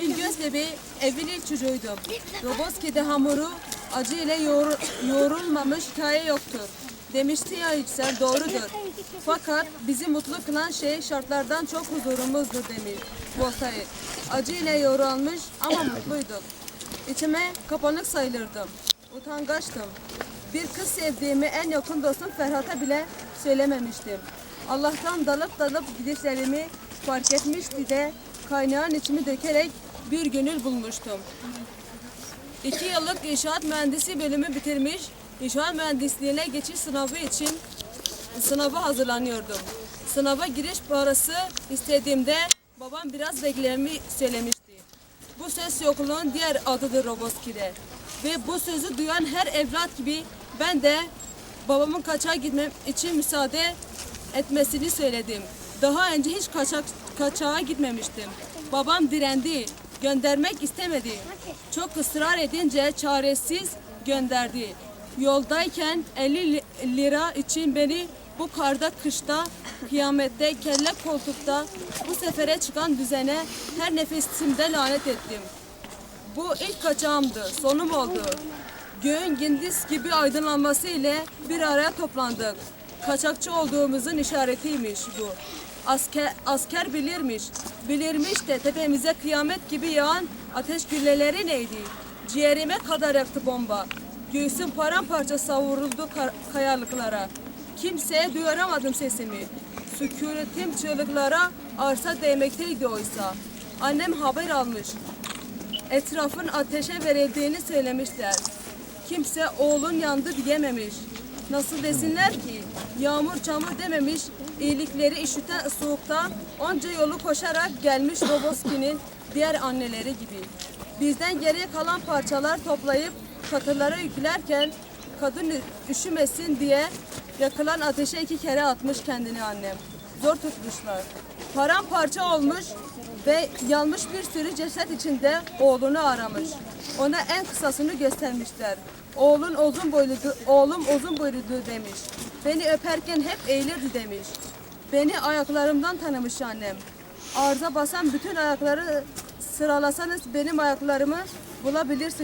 Göz bebeği evin ilk çocuğuydum. Roboski'de hamuru acı ile yoğur- yoğrulmamış hikaye yoktur. Demişti ya Yüksel doğrudur. Fakat bizi mutlu kılan şey şartlardan çok huzurumuzdur demiş Bosay. Acı ile yoğrulmuş ama mutluyduk. İçime kapanık sayılırdım. Utangaçtım. Bir kız sevdiğimi en yakın dostum Ferhat'a bile söylememiştim. Allah'tan dalıp dalıp gidişlerimi fark etmişti de kaynağın içimi dökerek bir gönül bulmuştum. İki yıllık inşaat mühendisi bölümü bitirmiş, inşaat mühendisliğine geçiş sınavı için sınava hazırlanıyordum. Sınava giriş parası istediğimde babam biraz beklerimi söylemişti. Bu söz yokluğun diğer adıdır Roboski'de. Ve bu sözü duyan her evlat gibi ben de babamın kaçağa gitmem için müsaade etmesini söyledim. Daha önce hiç kaçak, kaçağa gitmemiştim. Babam direndi, göndermek istemedi. Çok ısrar edince çaresiz gönderdi. Yoldayken 50 li- lira için beni bu karda kışta kıyamette kelle koltukta bu sefere çıkan düzene her nefesimde lanet ettim. Bu ilk kaçağımdı, sonum oldu. Göğün gündüz gibi aydınlanması ile bir araya toplandık. Kaçakçı olduğumuzun işaretiymiş bu. Asker, asker bilirmiş. Bilirmiş de tepemize kıyamet gibi yağan ateş gülleleri neydi? Ciğerime kadar yaktı bomba. Göğsüm paramparça savruldu kayalıklara. Kimseye duyuramadım sesimi. Sükunetim çığlıklara arsa değmekteydi oysa. Annem haber almış. Etrafın ateşe verildiğini söylemişler. Kimse oğlun yandı diyememiş. Nasıl desinler ki? Yağmur çamur dememiş, iyilikleri işiten soğukta onca yolu koşarak gelmiş Roboski'nin diğer anneleri gibi. Bizden geriye kalan parçalar toplayıp katırlara yüklerken kadın üşümesin diye yakılan ateşe iki kere atmış kendini annem. Zor tutmuşlar. Paramparça olmuş ve yanmış bir sürü ceset içinde oğlunu aramış. Ona en kısasını göstermişler. Oğlun uzun boyludu, oğlum uzun boyludu demiş. Beni öperken hep eğilirdi demiş. Beni ayaklarımdan tanımış annem. Arıza basan bütün ayakları sıralasanız benim ayaklarımı bulabilirsiniz.